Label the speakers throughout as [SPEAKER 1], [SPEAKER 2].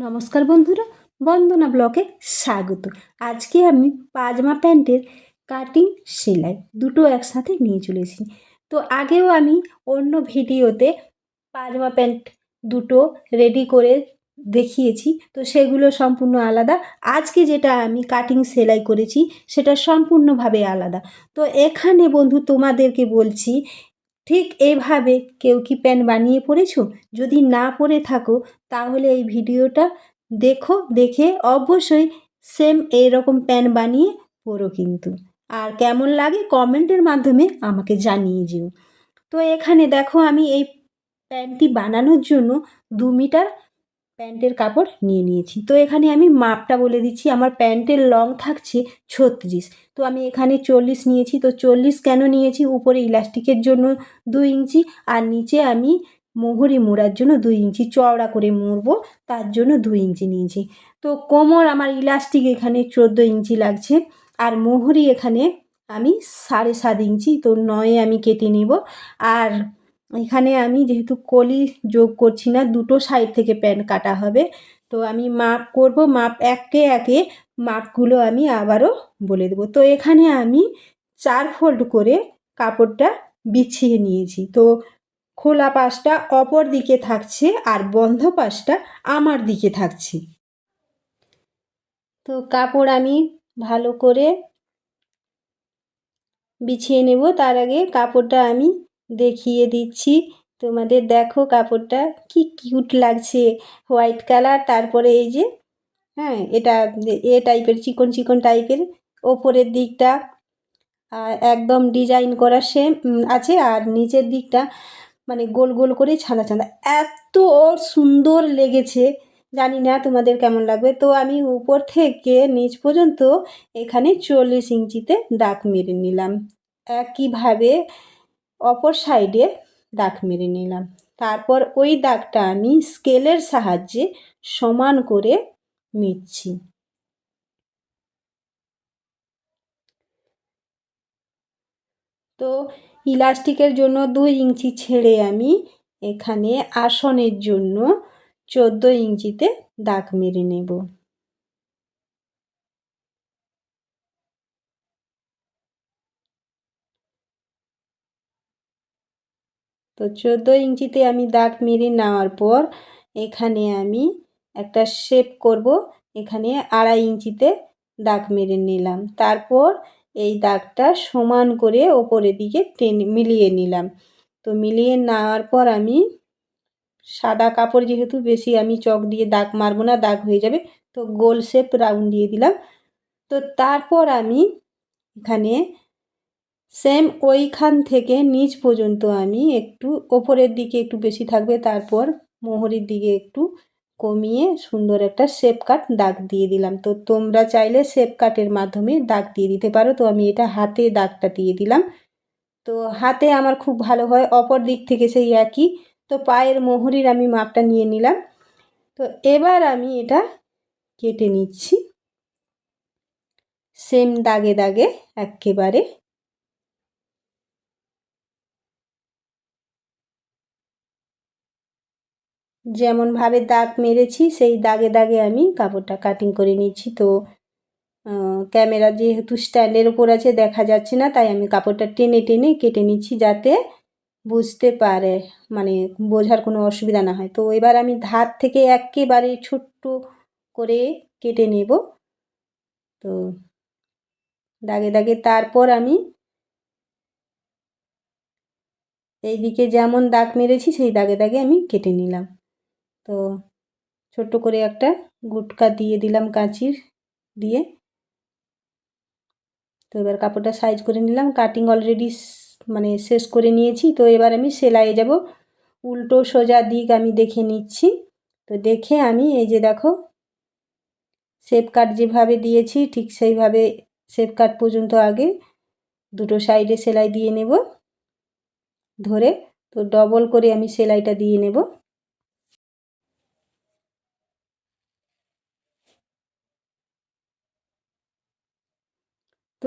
[SPEAKER 1] নমস্কার বন্ধুরা, বন্দনা ব্লকে স্বাগত। আজকে আমি পাজামা প্যান্টের কাটিং সেলাই দুটো একসাথে নিয়ে চলেছি তো আগেও আমি অন্য ভিডিওতে পাজামা প্যান্ট দুটো রেডি করে দেখিয়েছি। তো সেগুলো সম্পূর্ণ আলাদা। আজকে যেটা আমি কাটিং সেলাই করেছি, সেটা সম্পূর্ণভাবে আলাদা। তো এখানে বন্ধু তোমাদেরকে বলছি ঠিক এভাবে কেউ কি প্যান্ট বানিয়ে পড়েছো? যদি না পরে থাকো, তাহলে এই ভিডিওটা দেখো, দেখে অবশ্যই সেম এরকম প্যান্ট বানিয়ে পরো কিন্তু। আর কেমন লাগে কমেন্টের মাধ্যমে আমাকে জানিয়ে যেও। তো এখানে দেখো আমি এই প্যান্টটি বানানোর জন্য দু মিটার প্যান্টের কাপড় নিয়ে নিয়েছি। তো এখানে আমি মাপটা বলে দিচ্ছি। আমার প্যান্টের লং থাকছে ছত্রিশ। তো আমি এখানে চল্লিশ নিয়েছি। তো চল্লিশ কেন নিয়েছি? উপরে ইলাস্টিকের জন্য দুই ইঞ্চি আর নিচে আমি মোহরি মোড়ার জন্য দুই ইঞ্চি। চওড়া করে মুড়বো, তার জন্য দুই ইঞ্চি নিয়েছি। তো কোমর আমার ইলাস্টিক এখানে চোদ্দ ইঞ্চি লাগছে। আর মোহরি এখানে আমি সাড়ে সাত ইঞ্চি। তো নয়ে আমি কেটে নেব। আর এখানে আমি যেহেতু কলি যোগ করছি না, দুটো সাইড থেকে প্যান্ট কাটা হবে। তো আমি মাপ করব মাপ একে একে মাপগুলো আমি আবারও বলে দেবো। তো এখানে আমি চার ফোল্ড করে কাপড়টা বিছিয়ে নিয়েছি। তো খোলা পাশটা অপর দিকে থাকছে আর বন্ধ পাশটা আমার দিকে থাকছে। তো কাপড় আমি ভালো করে বিছিয়ে নেব। তার আগে কাপড়টা আমি দেখিয়ে দিচ্ছি। তোমাদের দেখো কাপড়টা কি কিউট লাগছে। হোয়াইট কালার তারপরে এই যে হ্যাঁ এটা, এ টাইপের চিকন চিকন টাইপের ওপরের দিকটা একদম ডিজাইন করা সেম আছে, আর নিচের দিকটা মানে গোল গোল করে ছাঁদা ছাঁদা। এত সুন্দর লেগেছে। জানি না তোমাদের কেমন লাগবে। তো আমি উপর থেকে নিচ পর্যন্ত এখানে চল্লিশ ইঞ্চিতে দাগ মেরে নিলাম। একইভাবে অপর সাইডে দাগ মেরে নিলাম। তারপর ওই দাগটা আমি স্কেলের সাহায্যে সমান করে নিচ্ছি। তো ইলাস্টিকের জন্য দুই ইঞ্চি ছেড়ে আমি এখানে আসনের জন্য চোদ্দ ইঞ্চিতে দাগ মেরে নেব। তো চোদ্দ ইঞ্চিতে আমি দাগ মেরে নেওয়ার পর এখানে আমি একটা শেপ করব। এখানে আড়াই ইঞ্চিতে দাগ মেরে নিলাম। তারপর এই দাগটা সমান করে ওপরের দিকে টেনে, মিলিয়ে নিলাম। তো মিলিয়ে নেওয়ার পর আমি সাদা কাপড় যেহেতু বেশি আমি চক দিয়ে দাগ মারবো না, দাগ হয়ে যাবে। তো গোল শেপ রাউন্ড দিয়ে দিলাম। তো তারপর আমি এখানে সেম ওইখান থেকে নিচ পর্যন্ত আমি একটু ওপরের দিকে একটু বেশি থাকবে, তারপর মোহরির দিকে একটু কমিয়ে সুন্দর একটা শেপ কাট দাগ দিয়ে দিলাম। তো তোমরা চাইলে শেপ কাটের মাধ্যমে দাগ দিয়ে দিতে পারো। তো আমি এটা হাতে দাগটা দিয়ে দিলাম। তো হাতে আমার খুব ভালো হয়, অপর দিক থেকে সেই একই। তো পায়ের মোহরির আমি মাপটা নিয়ে নিলাম। তো এবার আমি এটা কেটে নিচ্ছি। সেম দাগে দাগে একেবারে যেমনভাবে দাগ মেরেছি, সেই দাগে দাগে আমি কাপড়টা কাটিং করে নিচ্ছি তো ক্যামেরা যেহেতু স্ট্যান্ডের ওপর আছে, দেখা যাচ্ছে না, তাই আমি কাপড়টা টেনে টেনে কেটে নিচ্ছি যাতে বুঝতে পারে মানে বোঝার কোনো অসুবিধা না হয়। তো, এবার আমি ধার থেকে একেবারে ছোট্ট করে কেটে নেব। তো, দাগে দাগে তারপর আমি এই দিকে যেমন দাগ মেরেছি, সেই দাগে দাগে আমি কেটে নিলাম। তো ছোট্ট করে একটা গুটকা দিয়ে দিলাম কাঁচির দিয়ে। তো এবার কাপড়টা সাইজ করে নিলাম। কাটিং অলরেডি মানে শেষ করে নিয়েছি। তো এবার আমি সেলাইয়ে যাব। উল্টো সোজা দিক আমি দেখে নিচ্ছি। তো দেখে আমি এই যে দেখো শেপ কাট যেভাবে দিয়েছি ঠিক সেইভাবে শেপ কাট পর্যন্ত আগে দুটো সাইডে সেলাই দিয়ে নেব। ধরে তো ডবল করে আমি সেলাইটা দিয়ে নেব।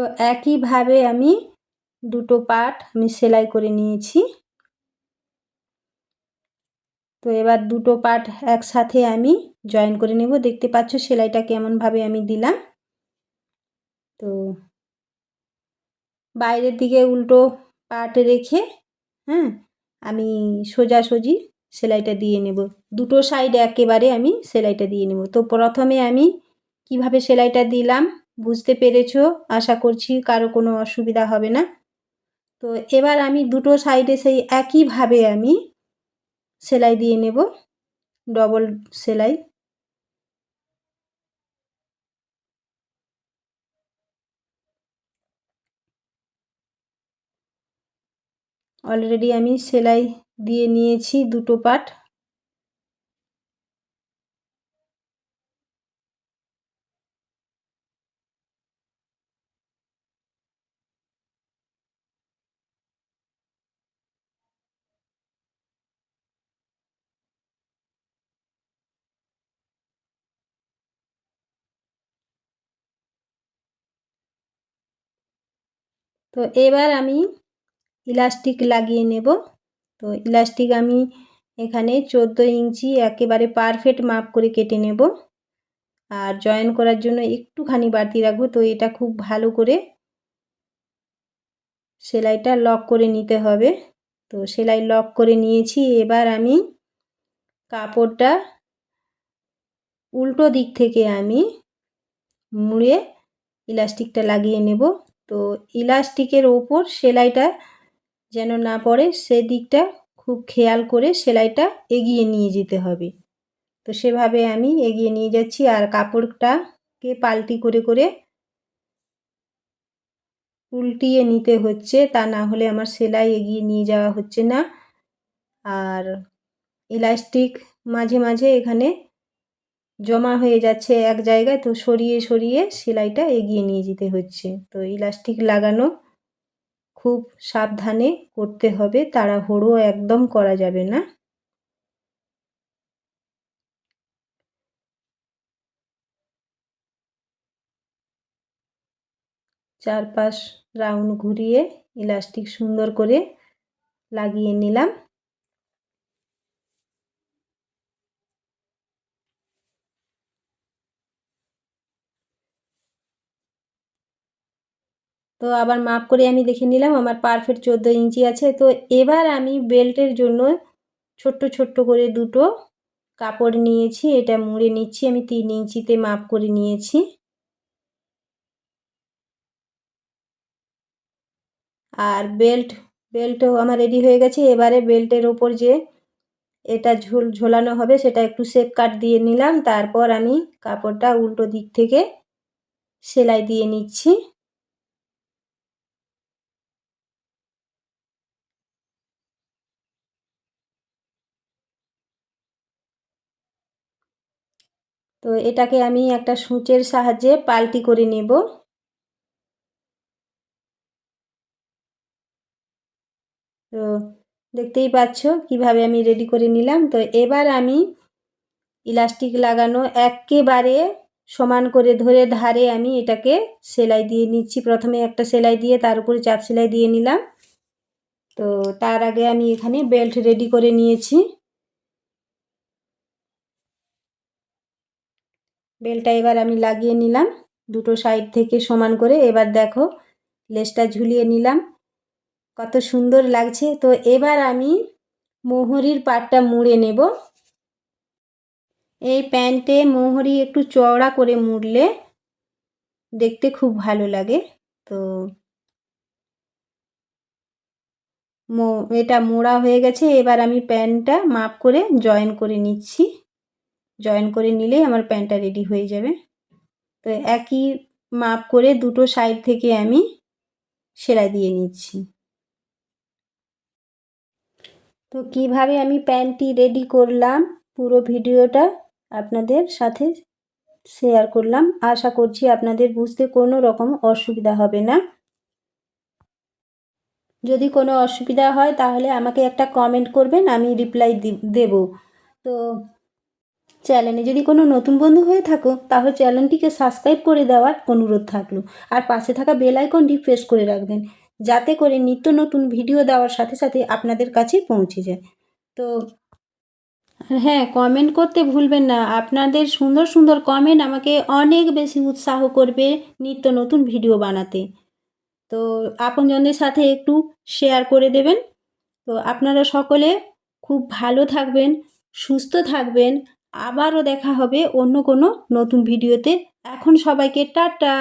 [SPEAKER 1] তো একইভাবে আমি দুটো পার্ট আমি সেলাই করে নিয়েছি। তো এবার দুটো পার্ট একসাথে আমি জয়েন করে নেব। দেখতে পাচ্ছ সেলাইটা কেমনভাবে আমি দিলাম। তো বাইরের দিকে উল্টো পাট রেখে হ্যাঁ আমি সোজাসুজি সেলাইটা দিয়ে নেব। দুটো সাইড একেবারে আমি সেলাইটা দিয়ে নেব। তো প্রথমে আমি কীভাবে সেলাইটা দিলাম? বুঝতে পেরেছ? আশা করছি কারও কোনো অসুবিধা হবে না। তো এবার আমি দুটো সাইডে সেই একইভাবে আমি সেলাই দিয়ে নেব। ডবল সেলাই। অলরেডি আমি সেলাই দিয়ে নিয়েছি দুটো পাট। তো এবার আমি ইলাস্টিক লাগিয়ে নেব। তো ইলাস্টিক আমি এখানে চোদ্দ ইঞ্চি একেবারে পারফেক্ট মাপ করে কেটে নেব। আর জয়েন করার জন্য একটুখানি বাড়তি রাখব। তো এটা খুব ভালো করে সেলাইটা লক করে নিতে হবে। তো সেলাই লক করে নিয়েছি। এবার আমি কাপড়টা উল্টো দিক থেকে আমি মুড়ে ইলাস্টিকটা লাগিয়ে নেব। তো ইলাস্টিকের ওপর সেলাইটা যেন না পড়ে, সেদিকটা খুব খেয়াল করে সেলাইটা এগিয়ে নিয়ে যেতে হবে। তো সেভাবে আমি এগিয়ে নিয়ে যাচ্ছি আর কাপড়টাকে পাল্টি করে করে উল্টিয়ে নিতে হচ্ছে। তা না হলে আমার সেলাই এগিয়ে নিয়ে যাওয়া হচ্ছে না। আর ইলাস্টিক মাঝে মাঝে এখানে জমা হয়ে যাচ্ছে এক জায়গায়, তো সরিয়ে সরিয়ে সেলাইটা এগিয়ে নিয়ে যেতে হচ্ছে। তো ইলাস্টিক লাগানো খুব সাবধানে করতে হবে, তাড়াহুড়ো একদম করা যাবে না। চারপাশ রাউন্ড ঘুরিয়ে ইলাস্টিক সুন্দর করে লাগিয়ে নিলাম। তো আবার মাপ করে আমি দেখে নিলাম, আমার পারফেক্ট চোদ্দ ইঞ্চি আছে। তো এবার আমি বেল্টের জন্য ছোট্ট ছোট্ট করে দুটো কাপড় নিয়েছি, এটা মুড়ে নিচ্ছি, আমি তিন ইঞ্চিতে মাপ করে নিয়েছি। আর বেল্ট বেল্টও আমার রেডি হয়ে গেছে। এবারে বেল্টের ওপর যে এটা ঝোল, ঝোলানো হবে, সেটা একটু শেপ কাট দিয়ে নিলাম। তারপর আমি কাপড়টা উল্টো দিক থেকে সেলাই দিয়ে নিচ্ছি। তো এটাকে আমি একটা সূচের সাহায্যে পাল্টি করে নেব। তো দেখতেই পাচ্ছ কীভাবে আমি রেডি করে নিলাম। তো এবার আমি ইলাস্টিক লাগানো একেবারে সমান করে ধরে ধারে আমি এটাকে সেলাই দিয়ে নিচ্ছি। প্রথমে একটা সেলাই দিয়ে তার উপরে চাপ সেলাই দিয়ে নিলাম। তো তার আগে আমি এখানে বেল্ট রেডি করে নিয়েছি। বেলটা এবার আমি লাগিয়ে নিলাম। দুটো সাইড থেকে সমান করে এবার দেখো লেসটা ঝুলিয়ে নিলাম। কত সুন্দর লাগছে। তো এবার আমি মোহরির পাটটা মুড়ে নেব। এই প্যান্টে মোহরি একটু চওড়া করে মুড়লে দেখতে খুব ভালো লাগে। তো এটা মোড়া হয়ে গেছে। এবার আমি প্যান্টটা মাপ করে জয়েন করে নিচ্ছি। জয়েন করে নিলেই আমার প্যান্টটা রেডি হয়ে যাবে। তো একই মাপ করে দুটো সাইড থেকে আমি সেলাই দিয়ে নিচ্ছি। তো কীভাবে আমি প্যান্টটি রেডি করলাম পুরো ভিডিওটা আপনাদের সাথে শেয়ার করলাম। আশা করছি আপনাদের বুঝতে কোনো রকম অসুবিধা হবে না। যদি কোনো অসুবিধা হয় তাহলে আমাকে একটা কমেন্ট করবেন, আমি রিপ্লাই দেব। তো চ্যানেলে যদি কোনো নতুন বন্ধু হয়ে থাকো, তাহলে চ্যানেলটিকে সাবস্ক্রাইব করে দেওয়ার অনুরোধ থাকল। আর পাশে থাকা বেল আইকনটি প্রেস করে রাখবেন, যাতে করে নিত্য নতুন ভিডিও দেওয়ার সাথে সাথে আপনাদের কাছে পৌঁছে যায়। তো হ্যাঁ কমেন্ট করতে ভুলবেন না। আপনাদের সুন্দর সুন্দর কমেন্ট আমাকে অনেক বেশি উৎসাহ করবে নিত্য নতুন ভিডিও বানাতে। তো আপনজনদের সাথে একটু শেয়ার করে দেবেন। তো আপনারা সকলে খুব ভালো থাকবেন, সুস্থ থাকবেন। আবারও দেখা হবে অন্য কোনো নতুন ভিডিওতে। এখন সবাইকে টাটা।